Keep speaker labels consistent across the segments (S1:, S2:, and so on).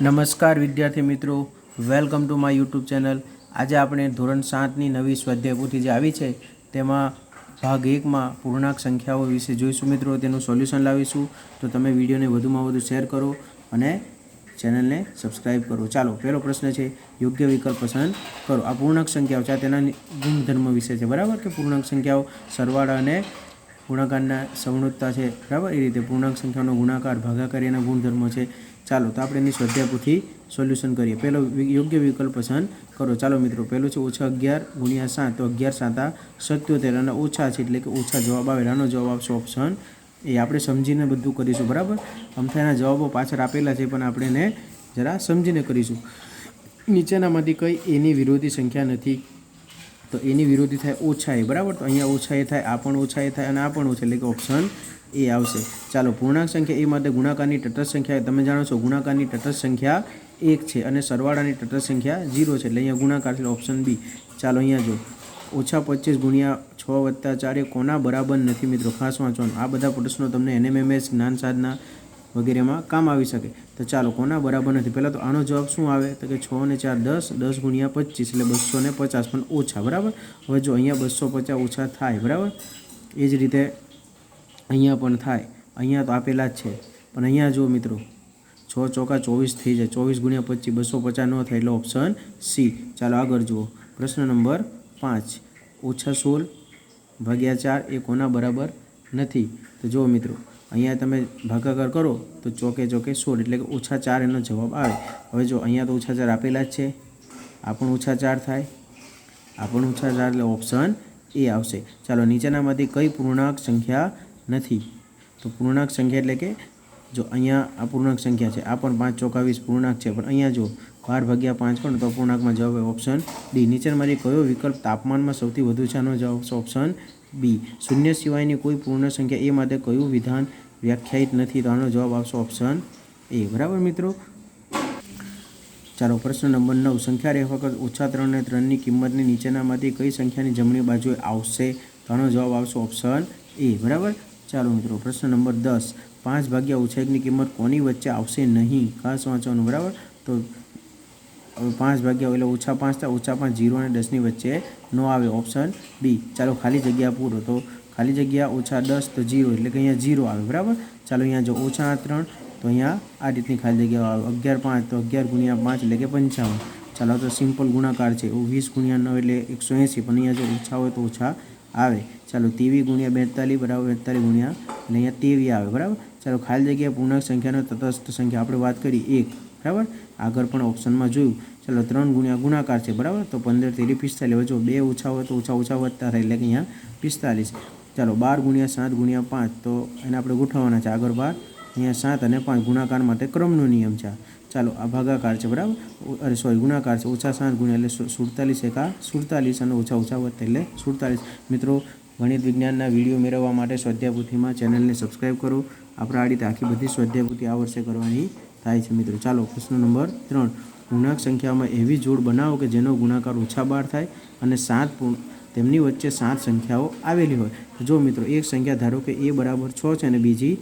S1: નમસ્કાર વિદ્યાર્થી મિત્રો. Welcome to my YouTube channel આજે આપણે ધોરણ સાતની નવી સ્વાધ્યાય પોથી જે આવી છે, તેમાં ભાગ એકમાં પૂર્ણાંક સંખ્યાઓ વિશે જોઈશું મિત્રો. તેનું સોલ્યુશન લાવીશું. તો તમે વિડીયોને વધુમાં વધુ શેર કરો અને ચેનલને સબસ્ક્રાઈબ કરો. ચાલો, પહેલો પ્રશ્ન છે, યોગ્ય વિકલ્પ પસંદ કરો. આ પૂર્ણાંક સંખ્યાઓ છે તેના ગુણધર્મ વિશે છે. બરાબર કે પૂર્ણાંક સંખ્યાઓ સરવાળા અને ગુણાકારના સવણુત્તા છે? બરાબર? એ રીતે પૂર્ણાંક સંખ્યાનો ગુણાકાર, ભાગાકાર એના ગુણધર્મો છે. ચાલો, તો આપણે એની સ્વાધ્યાયપોથી સોલ્યુશન કરીએ. પહેલો યોગ્ય વિકલ્પ પસંદ કરો. ચાલો મિત્રો, પહેલો છે ઓછા અગિયાર ગુણ્યા સાત. તો અગિયાર, સાતા સત્યોતેર અને ઓછા છે એટલે કે ઓછા જવાબ આવે. આનો જવાબ આવશે ઓપ્શન એ આપણે સમજીને બધું કરીશું, બરાબર? અમથાના જવાબો પાછળ આપેલા છે, પણ આપણે એને જરા સમજીને કરીશું. નીચેનામાંથી કઈ એની વિરોધી સંખ્યા નથી. તો એની વિરોધી થાય ઓછા એ બરાબર? તો અહીંયા ઓછા એ થાય, આ પણ ઓછા એ થાય અને આ પણ ઓછા એટલે કે ઓપ્શન એ આવશે. ચાલો, પૂર્ણાંક સંખ્યા એ માટે ગુણાકારની તટસ્થ સંખ્યા તમે જાણો છો, ગુણાકારની તટસ્થ સંખ્યા એક છે અને સરવાળાની તટસ્થ સંખ્યા ઝીરો છે. એટલે અહીંયા ગુણાકાર છે ઓપ્શન બી ચાલો, અહીંયા જો ઓછા પચીસ ગુણ્યા છ વત્તા ચાર કોના બરાબર નથી મિત્રો? ખાસ વાંચવાનું. આ બધા પ્રશ્નો તમને એનએમએમએસ જ્ઞાન સાધના વગેરેમાં કામ આવી શકે. તો ચાલો, કોના બરાબર નથી? પહેલાં તો આનો જવાબ શું આવે? તો કે છ ને ચાર દસ દસ ગુણ્યા પચીસ, એટલે બસો ને પચાસ પણ ઓછા, બરાબર? હવે જો અહીંયા બસો પચાસ ઓછા થાય, બરાબર? એ જ રીતે અહીંયા પણ થાય. અહીંયા તો આપેલા જ છે. પણ અહીંયા જુઓ મિત્રો, છ ચોકા ચોવીસ થઈ જાય. ચોવીસ ગુણ્યા પચીસ, બસો પચાસ ન થાય એટલે ઓપ્શન સી ચાલો આગળ જુઓ. પ્રશ્ન નંબર પાંચ. ઓછા સોળ ભાગ્યા ચાર એ કોના બરાબર નથી? તો જુઓ મિત્રો અહીંયા તમે ભાગાકાર કરો તો ચોકે ચોકે સોળ, એટલે કે ઓછા ચાર એનો જવાબ આવે. હવે જો અહીંયા તો ઓછા ચાર આપેલા જ છે. આ પણ ઓછા ચાર થાય. આ પણ ઓછા ચાર, એટલે ઓપ્શન એ આવશે. ચાલો, નીચેનામાંથી કઈ પૂર્ણાંક સંખ્યા નથી? તો પૂર્ણાંક સંખ્યા એટલે કે જો અહીંયા આ પૂર્ણાંક સંખ્યા છે, આ પણ પાંચ ચોકાવીસ પૂર્ણાંક છે. પણ અહીંયા જો બાર ભાગ્યા પાંચ પણ તો પૂર્ણાંકમાં જવાબ ઓપ્શન ડી નીચેનામાંથી કયો વિકલ્પ તાપમાનમાં સૌથી વધુ છે? આનો જવાબ છે ઓપ્શન બી શૂન્ય સિવાયની કોઈ પૂર્ણ સંખ્યા એ માટે કયું વિધાન વ્યાખ્યાયિત નથી? તો આનો જવાબ આવશે ઓપ્શન એ બરાબર મિત્રો? ચાલો, પ્રશ્ન નંબર નવ. સંખ્યા રેખાકર ઓછા ત્રણ અને ત્રણની કિંમતની નીચેનામાંથી કઈ સંખ્યાની જમણી બાજુએ આવશે? તો આનો જવાબ આવશે ઓપ્શન એ બરાબર? ચાલો મિત્રો, પ્રશ્ન નંબર દસ. પાંચ ભાગ્યા ઓછા એકની કિંમત કોની વચ્ચે આવશે નહીં? ખાસ વાંચવાનું, બરાબર? તો હવે પાંચ ભાગ્યા એટલે ઓછા પાંચ થાય, ઓછા પાંચ જીરો અને દસની વચ્ચે નો આવે ઓપ્શન બી ચાલો ખાલી જગ્યા પૂરો. તો ખાલી જગ્યા ઓછા દસ તો જીરો એટલે કે અહીંયા જીરો આવે, બરાબર? ચાલો અહીંયા જો ઓછા ત્રણ, તો અહીંયા આ રીતની ખાલી જગ્યા આવે. અગિયાર પાંચ, તો અગિયાર ગુણ્યા પાંચ એટલે કે પંચાવન. ચાલો, તો સિમ્પલ ગુણાકાર છે. વીસ ગુણ્યા નવ એટલે એકસો એંસી, પણ અહીંયા જો ઓછા હોય તો ઓછા આવે. ચાલો, તેવી ગુણ્યા બેતાલીસ બરાબર બેતાલીસ ગુણ્યા અને અહીંયા તેવી આવે, બરાબર? ચાલો, ખાલી જગ્યા પૂર્ણાંક સંખ્યાનો તટસ્થ સંખ્યા. આપણે વાત કરી એક, બરાબર? આગળ પણ ઓપ્શનમાં જોયું. ચાલો ત્રણ ગુણ્યા ગુણાકાર છે, બરાબર? તો પંદર તેરી પિસ્તાલીસ. જો બે ઓછા હોય તો ઓછા ઓછા વધતા થાય, એટલે કે અહીંયા પિસ્તાલીસ. ચાલો બાર ગુણ્યા સાત ગુણ્યા પાંચ, તો એને આપણે ગોઠવવાના છે આગળ બાર. અહીંયા સાત અને પાંચ ગુણાકાર માટે ક્રમનો નિયમ છે ચાલો આ ભાગાકાર છે, બરાબર? અરે સોરી, ગુણાકાર છે. ઓછા સાત ગુણ્યા એટલે સુડતાલીસ એકા સુડતાલીસ અને ઓછા ઓછા વધતા એટલે સુડતાલીસ. મિત્રો, ગણિત વિજ્ઞાનના વીડિયો મેળવવા માટે સ્વાધ્યાયપોથીમાં ચેનલને સબસ્ક્રાઈબ કરો. આપણે આ રીતે આખી બધી સ્વાધ્યાયપોથી આ વર્ષે કરવાની થાય છે મિત્રો. ચાલો, પ્રશ્ન નંબર ત્રણ. પૂર્ણાંક સંખ્યામાં એવી જોડ બનાવો કે જેનો ગુણાકાર ઓછા બાર થાય અને સાત પૂર્ણ, તેમની વચ્ચે સાત સંખ્યાઓ આવેલી હોય. જો મિત્રો, એક સંખ્યા ધારો કે એ બરાબર છ છે અને બીજી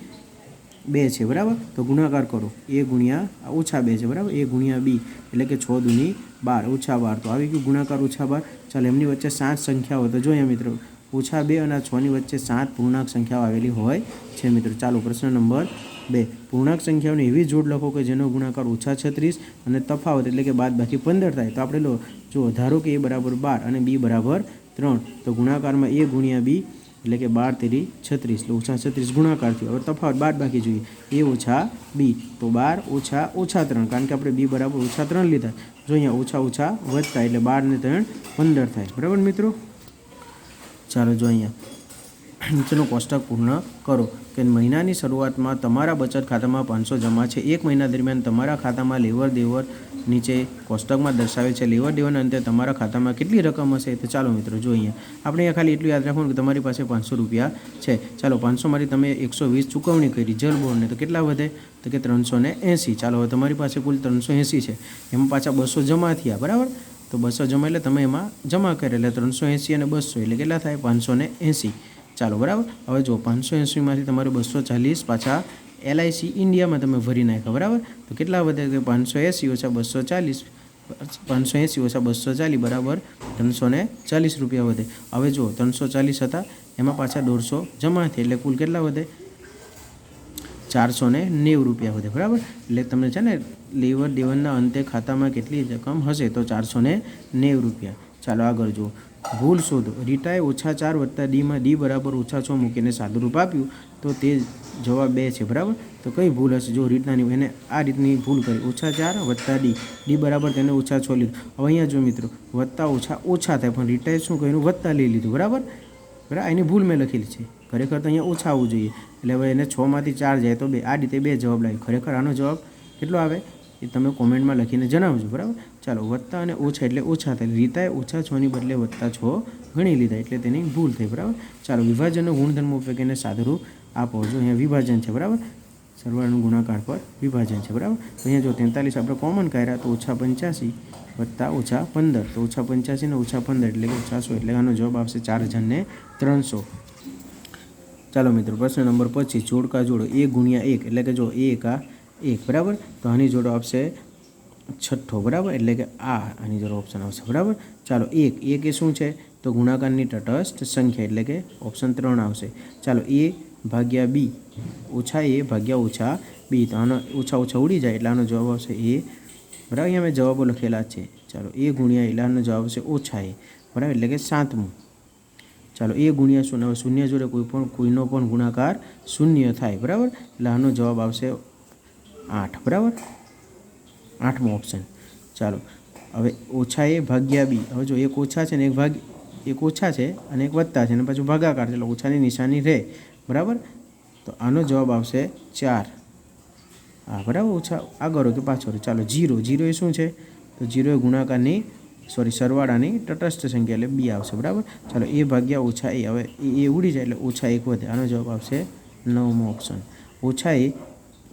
S1: બે છે, બરાબર? તો ગુણાકાર કરો. એ ગુણ્યા ઓછા બે છે, બરાબર? એ ગુણ્યા બી, એટલે કે છ દુની બાર, ઓછા બાર. તો આવી ગયું ગુણાકાર ઓછા બાર. ચાલો, એમની વચ્ચે સાત સંખ્યાઓ. તો જોઈએ મિત્રો, ઓછા બે અને છની વચ્ચે સાત પૂર્ણાંક સંખ્યાઓ આવેલી હોય છે મિત્રો. ચાલો, પ્રશ્ન નંબર બે. પૂર્ણાંક સંખ્યાઓની એવી જોડ લખો કે જેનો ગુણાકાર ઓછા છત્રીસ અને તફાવત એટલે કે બાદ બાકી પંદર થાય. તો આપણે લો જો ધારો કે એ બરાબર બાર અને બી બરાબર ત્રણ. તો ગુણાકારમાં એ ગુણ્યા બી એટલે કે બાર તેરી છત્રીસ. એટલે ઓછા છત્રીસ ગુણાકાર થયો. હવે તફાવત બાદ બાકી જોઈએ. એ ઓછા બી. તો બાર ઓછા ઓછા ત્રણ. કારણ કે આપણે બી બરાબર ઓછા ત્રણ લીધા. જો અહીંયા ઓછા ઓછા વધતા એટલે બાર ને ત્રણ પંદર થાય. બરાબર મિત્રો? ચાલો, જો અહીંયા. નીચેનું કોષ્ટક પૂર્ણ કરો કે મહિનાની શરૂઆતમાં તમારા બચત ખાતામાં પાંચસો જમા છે. એક મહિના દરમિયાન તમારા ખાતામાં લેવર દેવર નીચે કોષ્ટકમાં દર્શાવે છે. લેવર દેવરના અંતે તમારા ખાતામાં કેટલી રકમ હશે તો ચાલો મિત્રો જો અહીંયા આપણે અહીંયા ખાલી એટલું યાદ રાખવાનું કે તમારી પાસે પાંચસો રૂપિયા છે. ચાલો, પાંચસોમાંથી તમે એકસો વીસ ચૂકવણી કરી. જલ બોર્ડને તો કેટલા વધે? તો કે ત્રણસો ને એંસી. ચાલો, હવે તમારી પાસે કુલ ત્રણસો એંસી છે. એમાં પાછા બસો જમા થયા, બરાબર? તો બસો જમા એટલે તમે એમાં જમા કરે એટલે ત્રણસો એંસી અને બસો. એટલે કેટલા થાય? પાંચસો ને એંસી. ચાલો, બરાબર? હવે જો પાંચસો એંસીમાંથી તમારે બસો ચાલીસ પાછા એલઆઈસી ઇન્ડિયામાં તમે ભરી નાખ્યા, બરાબર? તો કેટલા વધે પાંચસો એંસી ઓછા બસો ચાલીસ, પાંચસો એંસી ઓછા બસો ચાલીસ, બરાબર? ત્રણસો ને ચાલીસ રૂપિયા વધે. હવે જો ત્રણસો ચાલીસ હતા, એમાં પાછા દોઢસો જમા થાય. એટલે કુલ કેટલા વધે? ચારસો ને નેવું રૂપિયા વધે, બરાબર? એટલે તમને છે ને લેવર દેવનના અંતે ખાતામાં કેટલી રકમ હશે? તો ચારસો ને નેવું રૂપિયા. ચાલો આગળ જુઓ. ભૂલ શોધો. રીટાએ ઓછા ચાર વત્તા ડીમાં ડી બરાબર ઓછા છ મૂકીને સાદુરૂપ આપ્યું, તો તે જવાબ બે છે, બરાબર? તો કઈ ભૂલ હશે? જો રીતનાની એને આ રીતની ભૂલ કરી. ઓછા ચાર વત્તા ડી. ડી બરાબર તેને ઓછા છ લીધું. હવે અહીંયા જો મિત્રો, વત્તા ઓછા ઓછા થાય, પણ રીટાએ શું કર્યું? વત્તા લઈ લીધું, બરાબર? બરાબર? એની ભૂલ મેં લખેલી છે. ખરેખર તો અહીંયા ઓછા આવવું જોઈએ. એટલે હવે એને છમાંથી ચાર જાય તો બે. આ રીતે બે જવાબ લાગે ખરેખર આનો જવાબ કેટલો આવે? એ તમે કોમેન્ટમાં લખીને જણાવજો, બરાબર? ચાલો વત્તા અને ઓછા એટલે ઓછા થાય. રીતાએ ઓછા છની બદલે વત્તા છ ગણી લીધા એટલે તેની ભૂલ થઈ, બરાબર? ચાલો વિભાજનનો ગુણધર્મ ઉપયોગ એને સાદુરૂપ આપો. જો અહીંયા વિભાજન છે, બરાબર? સરવાળાનું ગુણાકાર પર વિભાજન છે, બરાબર? અહીંયા જો તેતાલીસ આપણે કોમન કર્યા, તો ઓછા પંચ્યાસી વત્તા ઓછા પંદર. તો ઓછા પંચ્યાસી ને ઓછા પંદર એટલે કે ઓછાસો એટલે આનો જવાબ આવશે ચાર હજારને ત્રણસો. ચાલો મિત્રો, પ્રશ્ન નંબર પચીસ. જોડકા જોડો. એક ગુણ્યા એક. એટલે કે જો એક આ એક, બરાબર? તો આની જોડો આપશે છઠ્ઠો, બરાબર? એટલે કે આ આની જરૂર ઓપ્શન આવશે, બરાબર? ચાલો, એક. એક એ શું છે? તો ગુણાકારની તટસ્થ સંખ્યા, એટલે કે ઓપ્શન ત્રણ આવશે. ચાલો, એ ભાગ્યા બી ઓછા એ ભાગ્યા ઓછા બી. તો આનો ઓછા ઓછા ઉડી જાય, એટલે આનો જવાબ આવશે એ. બરાબર? અહીંયા મેં જવાબો લખેલા છે. ચાલો, એ ગુણ્યા એટલે આનો જવાબ આવશે ઓછા એ. બરાબર? એટલે કે સાતમું. ચાલો, એ ગુણ્યા શૂન્ય હવે શૂન્ય જોડે કોઈ પણ, કોઈનો પણ ગુણાકાર શૂન્ય થાય, બરાબર? એટલે આનો જવાબ આવશે આઠ, બરાબર? આઠમો ઓપ્શન ચાલો. હવે ઓછા એ ભાગ્યા બી. હવે જો એક ઓછા છે ને એક ભાગ, એક ઓછા છે અને એક વધતા છે અને પાછું ભાગાકાર છે, એટલે ઓછાની નિશાની રહે. બરાબર? તો આનો જવાબ આવશે ચાર. હા, બરાબર. ઓછા, આગળ કે પાછળ ચાલો, જીરો. જીરો એ શું છે? તો જીરો એ ગુણાકારની સોરી સરવાળાની તટસ્થ સંખ્યા, એટલે બી આવશે. બરાબર? ચાલો, એ ભાગ્યા ઓછા એ. હવે એ ઉડી જાય, એટલે ઓછા એક વધે. આનો જવાબ આવશે નવમો ઓપ્શન ઓછા એ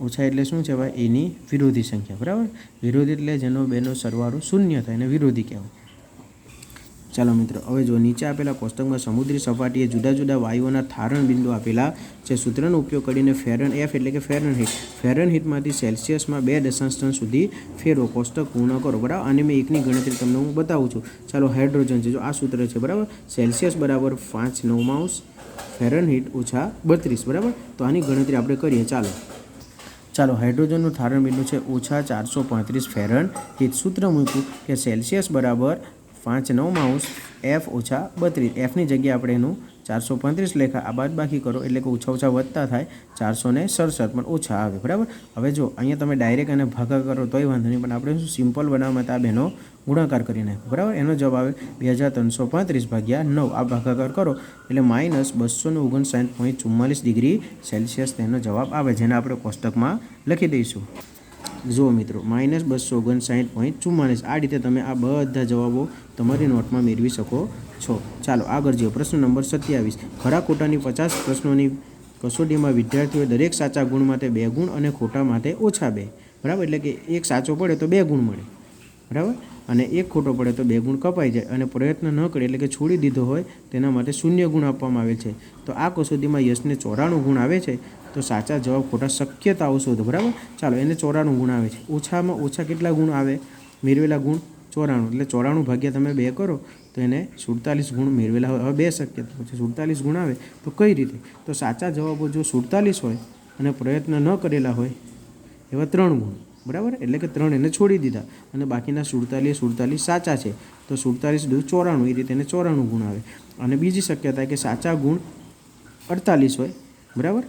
S1: ઓછા એટલે શું છે એની વિરોધી સંખ્યા, બરાબર? વિરોધી એટલે જેનો બેનો સરવાળો શૂન્ય થાય એને વિરોધી કહેવાય. ચાલો મિત્રો, હવે જો નીચે આપેલા કોષ્ટકમાં સમુદ્રી સપાટીએ જુદા જુદા વાયુઓના થારણ બિંદુ આપેલા છે સૂત્રનો ઉપયોગ કરીને ફેરન એફ એટલે કે ફેરન હિટ ફેરન હિટમાંથી સેલ્સિયસમાં બે દશાંશ ટન સુધી ફેરવો કોષ્ટક પૂર્ણ કરો, બરાબર? અને મેં એકની ગણતરી તમને હું બતાવું છું. ચાલો, હાઇડ્રોજન છે, જો આ સૂત્ર છે, બરાબર? સેલ્સિયસ બરાબર પાંચ નવ માઉસ ફેરન હિટ ઓછા બત્રીસ, બરાબર? તો આની ગણતરી આપણે કરીએ. ચાલો. ચાલો, હાઇડ્રોજનનું થારણ બિંદુ છે ઓછા ચારસો પાંત્રીસ ફેરન. હિત સૂત્ર મૂક્યું કે સેલ્સિયસ બરાબર પાંચ નવ માઉસ એફ ઓછા બત્રીસ. એફની જગ્યાએ આપણે એનું ચારસો પાંત્રીસ લેખા આ બાદ બાકી કરો એટલે કે ઓછા ઓછા વધતા થાય ચારસો ને સડસઠ પણ ઓછા આવે, બરાબર? હવે જો અહીંયા તમે ડાયરેક્ટ અને ભાગા કરો તોય વાંધો નહીં, પણ આપણે શું સિમ્પલ બનાવવા માટે આ બેનો ગુણાકાર કરી નાખ્યો, બરાબર? એનો જવાબ આવે બે હજાર ત્રણસો પાંત્રીસ ભાગ્યા નવ, આ ભાગાકાર કરો એટલે માઇનસ બસો ને ઓગણસાઠ પોઈન્ટ ચુમ્માલીસ ડિગ્રી સેલ્સિયસ તેનો જવાબ આવે, જેને આપણે કોષ્ટકમાં લખી દઈશું. જુઓ મિત્રો, માઇનસ બસો ઓગણસાઠ પોઈન્ટ ચુમ્માલીસ, આ રીતે તમે આ બધા જવાબો તમારી નોટમાં મેળવી શકો છો. ચાલો, આગળ જઈએ પ્રશ્ન નંબર સત્યાવીસ. ખરા ખોટાની પચાસ પ્રશ્નોની કસોટીમાં વિદ્યાર્થીઓએ દરેક સાચા ગુણ માટે બે ગુણ અને ખોટા માટે ઓછા બે. બરાબર? એટલે કે એક સાચો પડે તો બે ગુણ મળે. બરાબર? અને એક ખોટો પડે તો બે ગુણ કપાઈ જાય અને પ્રયત્ન ન કરે એટલે કે છોડી દીધો હોય તેના માટે શૂન્ય ગુણ આપવામાં આવે છે. તો આ કસોટીમાં યશને ચોરાણું ગુણ આવે છે, તો સાચા જવાબ ખોટા શક્યતાઓ શોધો. બરાબર? ચાલો, એને ચોરાણું ગુણ આવે છે. ઓછામાં ઓછા કેટલા ગુણ આવે? મેળવેલા ગુણ? ચોરાણું. એટલે ચોરાણું ભાગ્યા તમે બે કરો, તો એને સુડતાલીસ ગુણ મેળવેલા હોય. હવે બે શક્યતા પછી સુડતાલીસ ગુણ આવે, તો કઈ રીતે? તો સાચા જવાબો જો સુડતાલીસ હોય અને પ્રયત્ન ન કરેલા હોય, એવા ત્રણ ગુણ. બરાબર? એટલે કે ત્રણ એને છોડી દીધા. અને બાકીના સુડતાલીસ સુડતાલીસ સાચા છે. તો સુડતાલીસ દુ ચોરાણું, એ રીતે એને ચોરાણું ગુણ આવે. અને બીજી શક્યતા કે સાચા ગુણ અડતાલીસ હોય. બરાબર?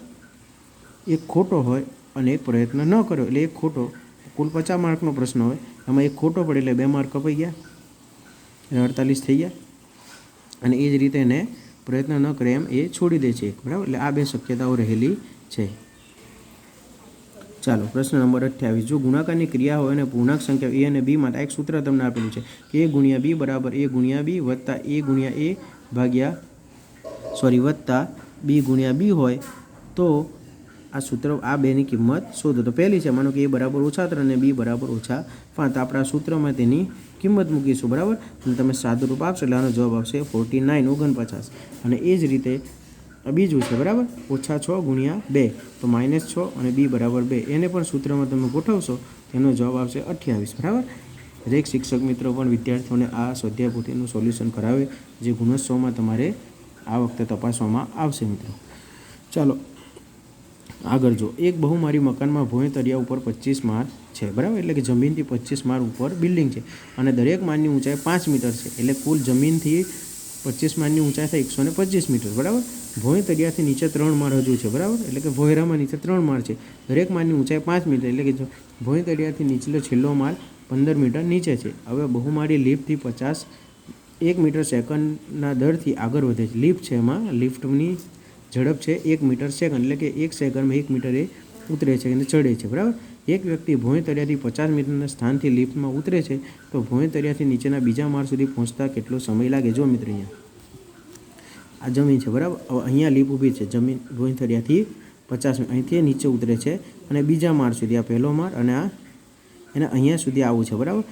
S1: એક ખોટો હોય અને એક પ્રયત્ન ન કર્યો. એટલે એક ખોટો કુલ પચાસ માર્કનો પ્રશ્ન હોય. એમાં એક ખોટો પડે એટલે બે માર્ક કપાઈ ગયા. એટલે અડતાલીસ થઈ ગયા. અને એ જ રીતે એને પ્રયત્ન ન કરે એમ એ છોડી દે છે બરાબર? એટલે આ બે શક્યતાઓ રહેલી છે. ચાલો, પ્રશ્ન નંબર અઠ્યાવીસ. જો ગુણાકારની ક્રિયા હોય અને પૂર્ણાંક સંખ્યા એ અને બી માટે એક સૂત્ર તમને આપેલું છે. કે એ ગુણ્યા બી બરાબર એ ગુણ્યા બી વત્તા એ ગુણ્યા એ ભાગ્યા, સોરી, વત્તા બી ગુણ્યા બી હોય તો આ સૂત્ર, આ બેની કિંમત શોધો. તો પહેલી છે, માનો કે એ બરાબર ઓછા ત્રણ અને બી બરાબર ઓછા પાંચ. આપણે સૂત્રમાં તેની કિંમત મૂકીશું, બરાબર? અને તમે સાદુરૂપ આપશો એટલે આનો જવાબ આવશે ફોર્ટી નાઇન ઓગણપચાસ. અને એ જ રીતે બીજું છે, બરાબર? ઓછા છ ગુણ્યા બે, તો માઇનસ છ અને બી બરાબર બે. એને પણ સૂત્રમાં તમે ગોઠવશો તેનો જવાબ આવશે અઠ્યાવીસ, બરાબર? દરેક શિક્ષક મિત્રો પણ વિદ્યાર્થીઓને આ સ્વાધ્યાય સોલ્યુશન કરાવે, જે ગુણોત્સવમાં તમારે આ વખતે તપાસવામાં આવશે, મિત્રો. ચાલો આગળ જો, એક બહુમારી મકાનમાં ભોંય તળિયા ઉપર પચીસ માળ છે, બરાબર? એટલે કે જમીનથી પચીસ માળ ઉપર બિલ્ડિંગ છે. અને દરેક માળની ઊંચાઈ પાંચ મીટર છે, એટલે કુલ જમીનથી પચીસ માળની ઊંચાઈ થાય એકસો ને પચીસ મીટર, બરાબર? ભોંય તળિયાથી નીચે ત્રણ માળ હજુ છે, બરાબર? એટલે કે ભોયરામાં નીચે ત્રણ માળ છે. દરેક માળની ઊંચાઈ પાંચ મીટર, એટલે કે જો, ભોંય તળિયાથી નીચલો છેલ્લો માળ પંદર મીટર નીચે છે. હવે બહુમાળી લિફ્ટથી પચાસ એક મીટર સેકન્ડના દરથી આગળ વધે છે. લિફ્ટ છે એમાં, લિફ્ટની ઝડપ છે, એક મીટર સેકન્ડ, એટલે કે એક સેકન્ડમાં એક મીટર એ ઉતરે છે અને ચડે છે, બરાબર? એક વ્યક્તિ ભોંય તળિયાથી પચાસ મીટરના સ્થાનથી લિફ્ટમાં ઉતરે છે, તો ભોંય તળિયાથી નીચેના બીજા માળ સુધી પહોંચતા કેટલો સમય લાગે? જો મિત્ર અહીંયા. આ જમીન છે, બરાબર? અહીંયા લીપ ઊભી છે, જમીન ભોંય તળિયાથી પચાસ અહીંથી નીચે ઉતરે છે અને બીજા માળ સુધી, આ પહેલો માળ અને આ એને અહીંયા સુધી આવવું છે, બરાબર?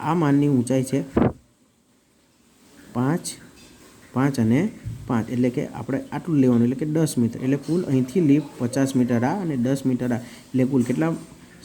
S1: આ માળની ઊંચાઈ છે પાંચ પાંચ અને પાંચ એટલે કે આપણે આટલું લેવાનું એટલે કે દસ મીટર. એટલે કુલ અહીંથી લીફ પચાસ મીટર આ અને દસ મીટર આ. એટલે કુલ કેટલા?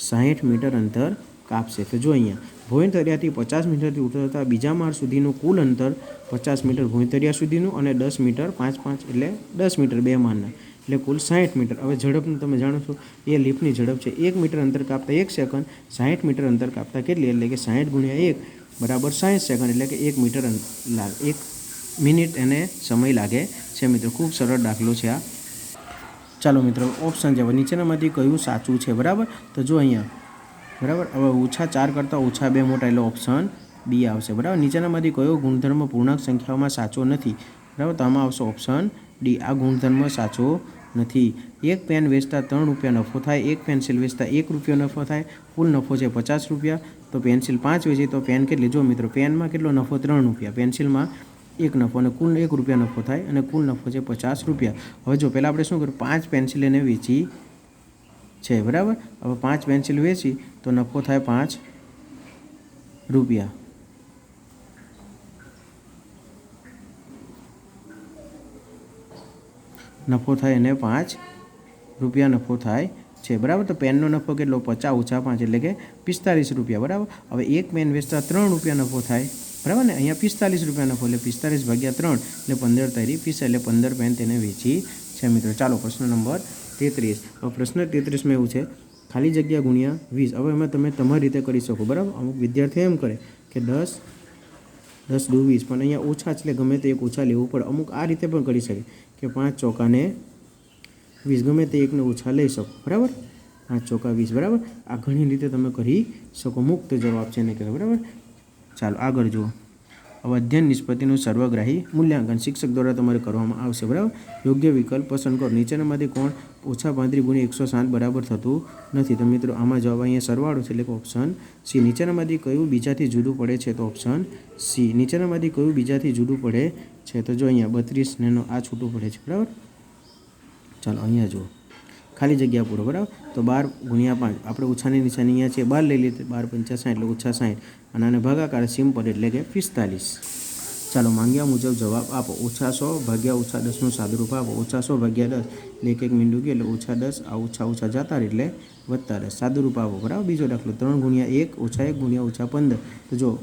S1: સાહીઠ મીટર અંતર કાપશે. તો જો અહીંયા ભોંયતરિયાથી પચાસ મીટરથી ઉતરતા બીજા માળ સુધીનું કુલ અંતર પચાસ મીટર ભોયંતરિયા સુધીનું અને દસ મીટર પાંચ પાંચ એટલે દસ મીટર બે માળના. એટલે કુલ સાહીઠ મીટર. હવે ઝડપનું તમે જાણો છો, એ લિફ્ટની ઝડપ છે. એક મીટર અંતર કાપતા એક સેકન્ડ, સાહીઠ મીટર અંતર કાપતા કેટલી? એટલે કે સાહીઠ ગુણ્યા એક બરાબર સાહીઠ સેકન્ડ એટલે કે એક મીટર લાગે એક મિનિટ એને સમય લાગે છે મિત્રો. ખૂબ સરળ દાખલો છે આ. ચાલો મિત્રો ઓપ્શન છે હવે નીચેનામાંથી કયું સાચું છે, બરાબર? તો જો અહીંયા, બરાબર? હવે ઓછા ચાર કરતાં ઓછા બે મોટા, એટલે ઓપ્શન બી આવશે, બરાબર? નીચેનામાંથી કયો ગુણધર્મ પૂર્ણાંક સંખ્યાઓમાં સાચો નથી, બરાબર? તો આમાં આવશે ઓપ્શન ડી આ ગુણધર્મ સાચો નથી. એક પેન વેચતા ત્રણ રૂપિયા નફો થાય, એક પેન્સિલ વેચતા એક રૂપિયો નફો થાય, કુલ નફો છે પચાસ રૂપિયા. તો પેન્સિલ પાંચ વેચી, તો પેન કેટલી? જો મિત્રો, પેનમાં કેટલો નફો? ત્રણ રૂપિયા. પેન્સિલમાં એક નફો અને કુલ એક રૂપિયા નફો થાય અને કુલ નફો છે પચાસ રૂપિયા. હવે જો પહેલાં આપણે શું કર્યું? પાંચ પેન્સિલ એને વેચી છે, બરાબર? હવે પાંચ પેન્સિલ વેચી તો નફો થાય પાંચ રૂપિયા. નફો થાય એને પાંચ રૂપિયા નફો થાય છે, બરાબર? તો પેનનો નફો કેટલો? પચાસ ઓછા પાંચ, એટલે કે પિસ્તાલીસ રૂપિયા, બરાબર? હવે એક પેન વેચતા ત્રણ રૂપિયા નફો થાય. બરાબર ને? અહીંયા પિસ્તાલીસ રૂપિયાનો નફો એટલે પિસ્તાલીસ ભાગ્યા ત્રણ, એટલે પંદર તારી પીસ એટલે પંદર પેન તેને વેચી છે મિત્રો. ચાલો, પ્રશ્ન નંબર તેત્રીસ. પ્રશ્ન તેત્રીસમાં એવું છે, ખાલી જગ્યા ગુણ્યા વીસ. હવે એમાં તમે તમારી રીતે કરી શકો, બરાબર? અમુક વિદ્યાર્થીઓ એમ કરે કે દસ દસ દુ વીસ, પણ અહીંયા ઓછા એટલે ગમે તે એક ઓછા લેવું પડે. અમુક આ રીતે પણ કરી શકે કે પાંચ ચોકાને વીસ, ગમે તે એકને ઓછા લઈ શકો, બરાબર? પાંચ ચોકા વીસ, બરાબર? આ ઘણી રીતે તમે કરી શકો. મુક્ત જવાબ છે એને કહેવાય, બરાબર? ચાલો આગળ જુઓ. અધ્યયન નિષ્પત્તિનું સર્વગ્રાહી મૂલ્યાંકન શિક્ષક દ્વારા તમારે કરવામાં આવશે, બરાબર? યોગ્ય વિકલ્પ પસંદ કરો. નીચેનામાંથી કોણ ઓછા પાંત્રીસ ગુણ્યા એકસો સાત બરાબર થતું નથી? તો મિત્રો, આમાં જવાબ અહીંયા સરવાળો છે, એટલે કે ઓપ્શન સી નીચેનામાંથી કયું બીજાથી જુદું પડે છે? તો ઓપ્શન સી નીચેનામાંથી કયું બીજાથી જુદું પડે છે? તો જો અહીંયા બત્રીસ નેનો આ છૂટું પડે છે, બરાબર? ચાલો અહીંયા જુઓ. ખાલી જગ્યા પૂરો, બરાબર? તો બાર ગુણ્યા પાંચ. આપણે ઓછાની નિશાની અહીંયા છે, બાર લઈ લીધી બાર પંચા સાઠ, એટલે ઓછા સાઠ. અને આને ભાગાકાર સિમ્પલ એટલે કે પિસ્તાલીસ. ચાલો, માંગ્યા મુજબ જવાબ આપો. ઓછા સો ભાગ્યા ઓછા દસનું સાદુરૂપ આપો. ઓછા સો ભાગ્યા દસ એક એક મીંડું ગયું, એટલે ઓછા દસ, આ ઓછા ઓછા જતા રહે, એટલે વધતા દસ સાદુરૂપ આપો, બરાબર? બીજો દાખલો, ત્રણ ગુણ્યા એક, ઓછા એક ગુણ્યા ઓછા પંદર. તો જો,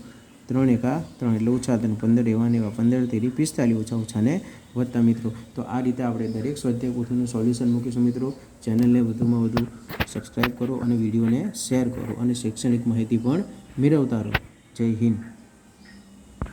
S1: ત્રણ એકા ત્રણ, એટલે ઓછા ત્રણ, પંદર એવા ને એવા પંદર, તેરી પિસ્તાલીસ, ઓછા ઓછા ને વત્તા મિત્રો. તો આ રીતે આપણે દરેક સ્વાધ્યાય પોથીનું સોલ્યુશન મૂકીશું મિત્રો. ચેનલને વધુમાં વધુ સબસ્ક્રાઈબ કરો અને વિડીયોને શેર કરો અને શૈક્ષણિક માહિતી પણ મેળવતા રહો. જય હિન્દ.